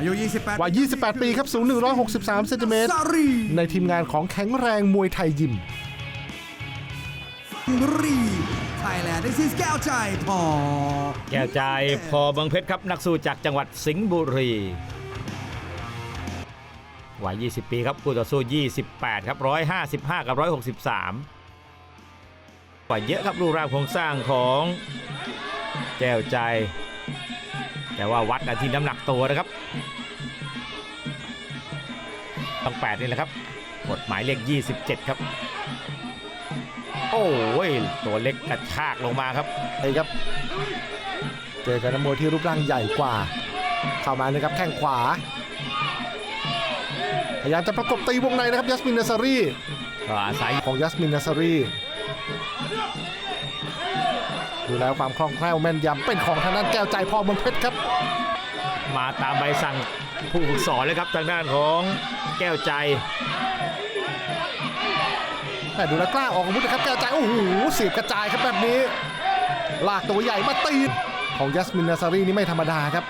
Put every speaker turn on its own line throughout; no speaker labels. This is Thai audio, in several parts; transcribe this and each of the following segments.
อายุ 28
วัย 28 ปีครับ สูง 163 เซนติเมตร
ซารี
ในทีมงานของแข็งแรงมวยไทยยิม
รีไทยแลนด์ this is แก้วใจพอ
แก้วใจพอบังเพชรครับนักสู้จากจังหวัดสิงห์บุรีวัย 20 ปีครับคู่ต่อสู้ 28 ครับ 155 กับ 163กว่าเยอะครับรูปร่างโครงสร้างของแก้วใจ แต่ว่าวัดกันที่น้ำหนักตัวนะครับ ต้อง8นี่แหละครับกฎหมายเลข 27 ครับ โอ้ยตัวเล็กกระชากลงมาครับ
ไอ้ครับ เจอกับนักมวยที่รูปร่างใหญ่กว่า เข้ามานะครับแข้งขวา พยายามจะประกบตีวงในนะครับยัสมินนาซารี
ก็อาศัย
ของยัสมินนาซารี ดูแล้วความคล่องแคล่วแม่นยำเป็นของทางด้านแก้วใจพอเมืองเพชรครับ
มาตามใบสั่งผู้ฝึกสอนเลยครับทางด้านของแก้วใจ
แต่ดูแล้วกล้าออกอาวุธนะครับแก้วใจโอ้โหเสียบกระจายครับแบบนี้ ลากตัวใหญ่มาตีของยัสมินนาซารีนี่ไม่ธรรมดาครับ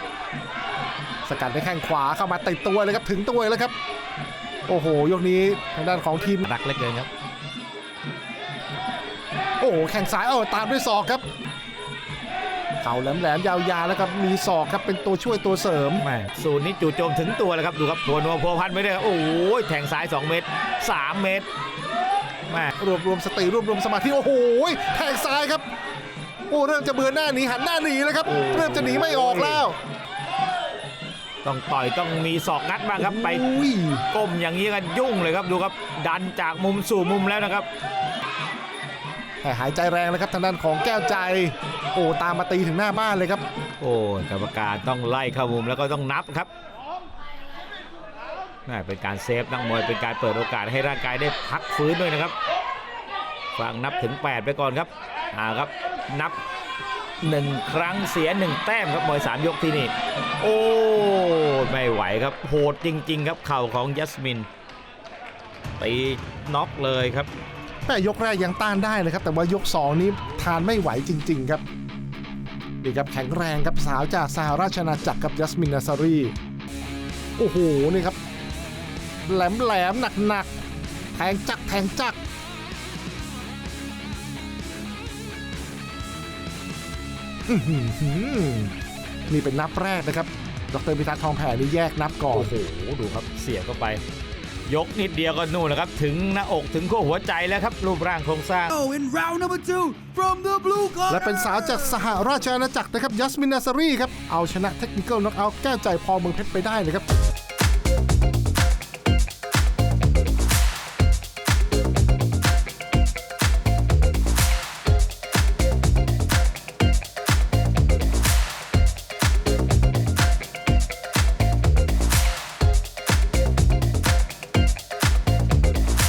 สกัดด้วยแข้งขวาเข้ามาติดตัวเลยครับถึงตัวเลยครับ โอ้โหยกนี้ทางด้านของทีม
รักเหลือเกินครับ
โอ้โหแข้งซ้ายเออตามด้วยศอกครับ เข่าแหลมๆยาวๆแล้วก็มีศอกครับเป็นตัวช่วยตัวเสริม
แม่สูตรนี้จู่โจมถึงตัวเลยครับดูครับทัวนัวพัวพันไม่ได้ครับโอ้โหแทงซ้าย 2 เมตร 3 เมตรแม่
รวบรวมสติรวบรวมสมาธิโอ้โหแทงซ้ายครับโอ้เริ่มจะเบือนหน้าหนีหันหน้าหนีแล้วครับเริ่มจะหนีไม่ออกแล้ว
ต้องต่อยต้องมีศอกงัดบ้างครับไป
อุ้ย
ก้มอย่างนี้กันยุ่งเลยครับดูครับ ดันจากมุมสู่มุมแล้วนะครับ
แต่หายใจแรงเลยครับทางด้านของแก้วใจ โอ้ตามมาตีถึงหน้าบ้านเลยครับ
โอ้กรรมการต้องไล่เข้ามุมแล้วก็ต้องนับครับน่าเป็นการเซฟนักมวยเป็นการเปิดโอกาสให้ร่างกายได้พักฟื้นด้วยนะครับฟังนับถึง 8 ไปก่อนครับอ่าครับนับ 1 ครั้งเสีย 1 แต้มครับมวย 3 ยกที่นี่ โอ้ไม่ไหวครับโหดจริง ๆ ครับเข่าของยัสมินตีน็อกเลยครับ
แต่ยกแรกยังต้านได้เลยครับ แต่ว่ายก 2 นี้ทานไม่ไหวจริง ๆ ครับนี่ครับแข็งแรงครับสาวจากสหราชอาจักรกับยัสมินนาซารีโอ้โหนี่ครับ แหลมแหลมหนักหนักๆแทงจักแทงจัก นี่เป็นนับแรกนะครับ ดรพิทักษ์ทองแผ่นี่แยกนับก่อน
โอ้โห ดูครับ เสียบเข้าไป ยกนิดเดียวก็นู่นแหละครับ ถึงหน้าอกถึงขั้วหัวใจแล้วครับ รูปร่างโครงสร้าง
Oh in round number two from the blue corner
และเป็นสาวจากสหราชอาณาจักรนะครับยัสมินนาซารีครับ เอาชนะเทคนิคอลน็อกเอาท์แก้วใจพอเมืองเพชรไปได้เลยครับ